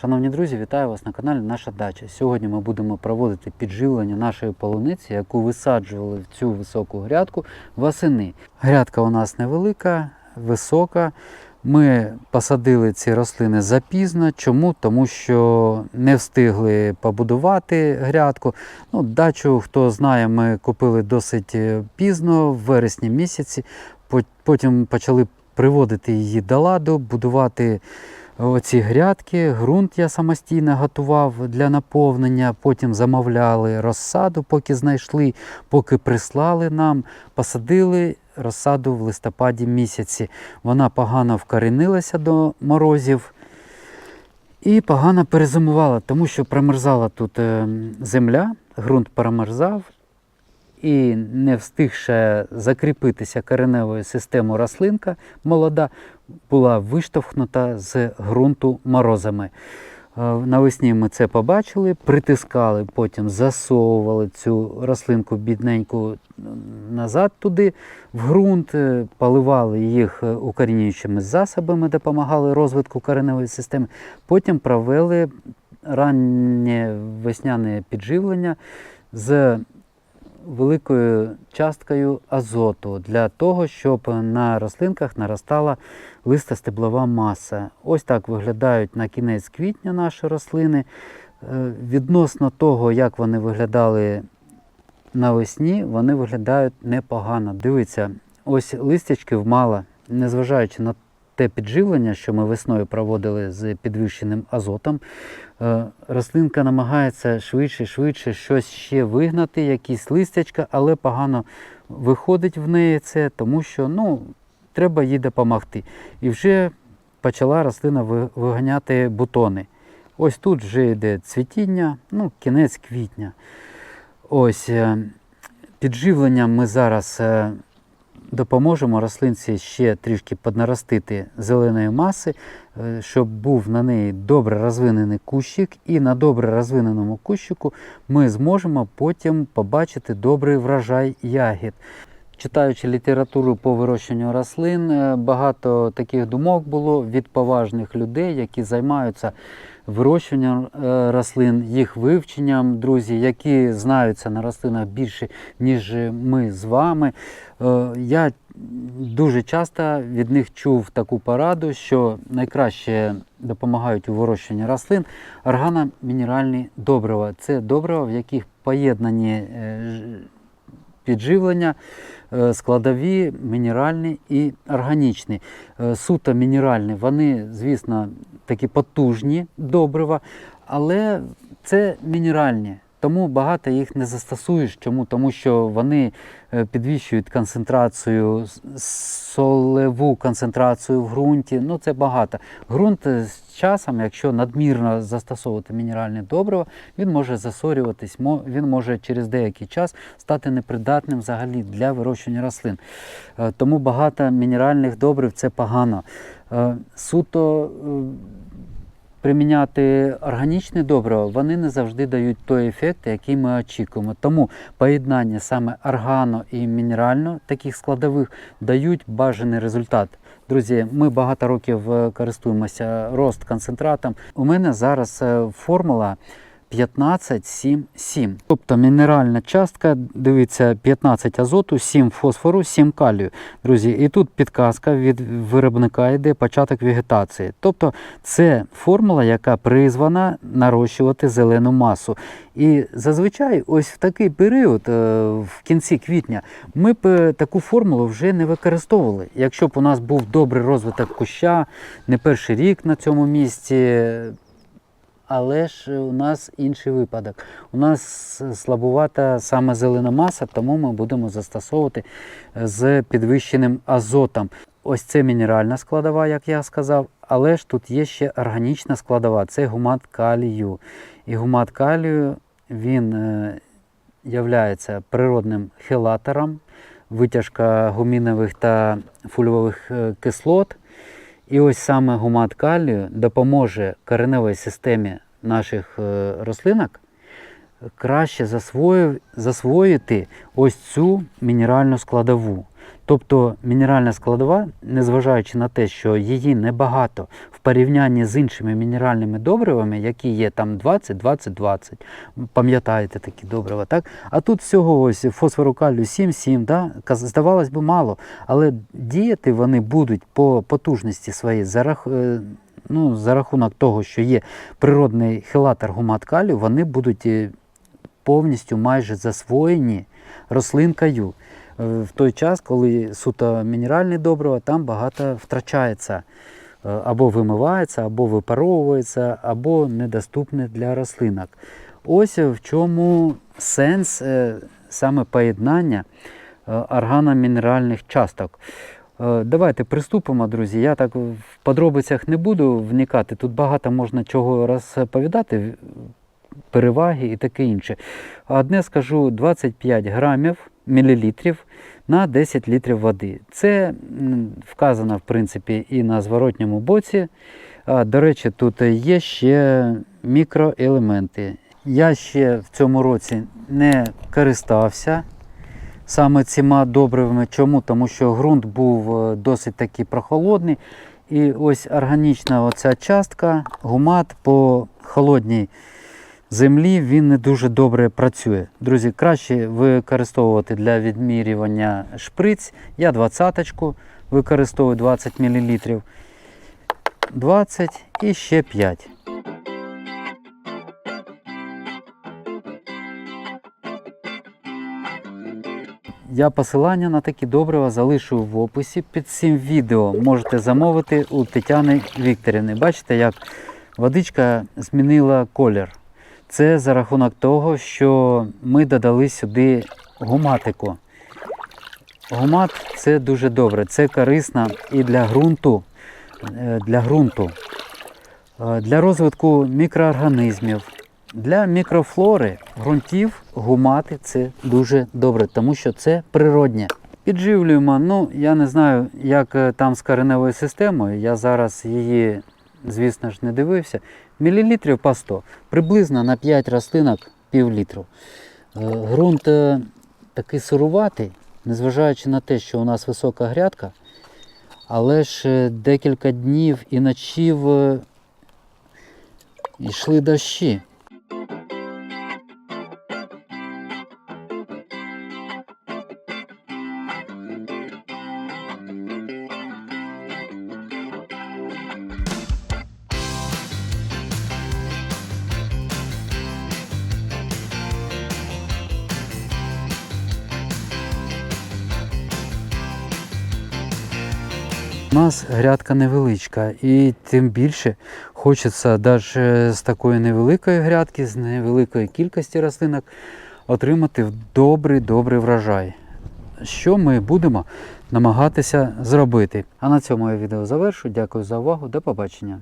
Шановні друзі, вітаю вас на каналі Наша Дача. Сьогодні ми будемо проводити підживлення нашої полуниці, яку висаджували в цю високу грядку восени. Грядка у нас невелика, висока. Ми посадили ці рослини запізно. Чому? Тому що не встигли побудувати грядку. Ну, дачу, хто знає, ми купили досить е, пізно, в вересні місяці. Потім почали приводити її до ладу, будувати оці грядки. Ґрунт я самостійно готував для наповнення. Потім замовляли розсаду, поки знайшли, поки прислали нам, посадили розсаду в листопаді місяці. Вона погано вкорінилася до морозів. І погано перезимувала, тому що промерзала тут е, земля, ґрунт перемерзав, і не встигши закріпитися кореневою системою рослинка молода, була виштовхнута з ґрунту морозами. Е, Навесні ми це побачили, притискали, потім засовували цю рослинку бідненьку назад туди, в ґрунт, е, поливали їх е, укорінюючими засобами, допомагали розвитку кореневої системи. Потім провели раннє весняне підживлення з великою часткою азоту для того, щоб на рослинках наростала листостеблова маса. Ось так виглядають на кінець квітня наші рослини. Е, Відносно того, як вони виглядали навесні, вони виглядають непогано. Дивіться, ось листячки вмала, незважаючи на те підживлення, що ми весною проводили з підвищеним азотом, е, рослинка намагається швидше, швидше щось ще вигнати, якісь листячка, але погано виходить в неї це, тому що ну, треба їй допомогти. І вже почала рослина виганяти бутони. Ось тут вже йде цвітіння, ну, кінець квітня. Ось е, підживленням ми зараз е, допоможемо рослинці ще трішки поднаростити зеленої маси, е, щоб був на неї добре розвинений кущик, і на добре розвиненому кущику ми зможемо потім побачити добрий врожай ягід. Читаючи літературу по вирощуванню рослин, е, багато таких думок було від поважних людей, які займаються вирощуванням е, рослин, їх вивченням, друзі, які знаються на рослинах більше, ніж ми з вами. Е, Я дуже часто від них чув таку пораду, що найкраще допомагають у вирощуванні рослин органомінеральні добрива. Це добрива, в яких поєднані е, підживлення, е, складові, мінеральні і органічні. Е, Суто мінеральні, вони, звісно, такі потужні добрива, але це мінеральні. Тому багато їх не застосуєш. Чому? Тому що вони е, підвищують концентрацію, солеву концентрацію в ґрунті. Ну це багато. Ґрунт е, з часом, якщо надмірно застосовувати мінеральне добриво, він може засорюватись, він може через деякий час стати непридатним взагалі для вирощування рослин. Е, Тому багато мінеральних добрив це погано. Суто приміняти органічне добриво, вони не завжди дають той ефект, який ми очікуємо. Тому поєднання саме органо і мінерально таких складових дають бажаний результат. Друзі, ми багато років е, користуємося рост концентратом. У мене зараз е, формула 15-7-7. Тобто мінеральна частка, дивіться, 15 азоту, 7 фосфору, 7 калію. Друзі, і тут підказка від виробника йде початок вегетації. Тобто це формула, яка призвана нарощувати зелену масу. І зазвичай, ось в такий період, е, в кінці квітня, ми б е, таку формулу вже не використовували. Якщо б у нас був добрий розвиток куща, не перший рік на цьому місці. Але ж у нас інший випадок. У нас слабувата саме зелена маса, тому ми будемо застосовувати з підвищеним азотом. Ось це мінеральна складова, як я сказав, але ж тут є ще органічна складова, це гумат калію. І гумат калію він е, являється природним хелатором, витяжка гумінових та фульвових е, кислот. І ось саме гумат калію допоможе кореневій системі наших е, рослинок краще засвоїти ось цю мінеральну складову. Тобто мінеральна складова, незважаючи на те, що її небагато в порівнянні з іншими мінеральними добривами, які є там 20-20-20, пам'ятаєте такі добрива, так? А тут всього ось фосфору калію 7-7, да? Здавалось би мало, але діяти вони будуть по потужності своїй е, ну, за рахунок того, що є природний хелатор гумат калію, вони будуть е, повністю майже засвоєні рослинкою. Е, В той час, коли суто мінеральні добрива, там багато втрачається. Е, Або вимивається, або випаровується, або недоступне для рослинок. Ось в чому сенс е, саме поєднання органомінеральних часток. Давайте приступимо, друзі. Я так в подробицях не буду вникати. Тут багато можна чого розповідати, переваги і таке інше. Одне скажу 25 грамів мілілітрів на 10 літрів води. Це вказано в принципі і на зворотньому боці. До речі, тут є ще мікроелементи. Я ще в цьому році не користався саме цими добривами. Чому? Тому що ґрунт був е, досить таки прохолодний. І ось органічна оця частка, гумат по холодній землі він не дуже добре працює. Друзі, краще використовувати для відмірювання шприць. Я 20-ку використовую 20 мл. 20 і ще 5. Я посилання на такі добрива залишу в описі під цим відео. Можете замовити у Тетяни Вікторівни. Бачите, як водичка змінила колір. Це за рахунок того, що ми додали сюди гуматику. Гумат це дуже добре, це корисно і для ґрунту, е, для ґрунту, е, для розвитку мікроорганізмів, для мікрофлори ґрунтів гумати це дуже добре, тому що це природнє. Підживлюємо, ну я не знаю, як е, там з кореневою системою. Я зараз її, звісно ж, не дивився. Мілілітрів по 100, приблизно на 5 рослинок пів літру. Грунт е, такий сируватий, незважаючи на те, що у нас висока грядка, але ж е, декілька днів і ночів е, йшли дощі. Нас грядка невеличка, і тим більше хочеться навіть з такої невеликої грядки, з невеликої кількості рослинок, отримати добрий добрий врожай. Що ми будемо намагатися зробити. А на цьому я відео завершу. Дякую за увагу. До побачення.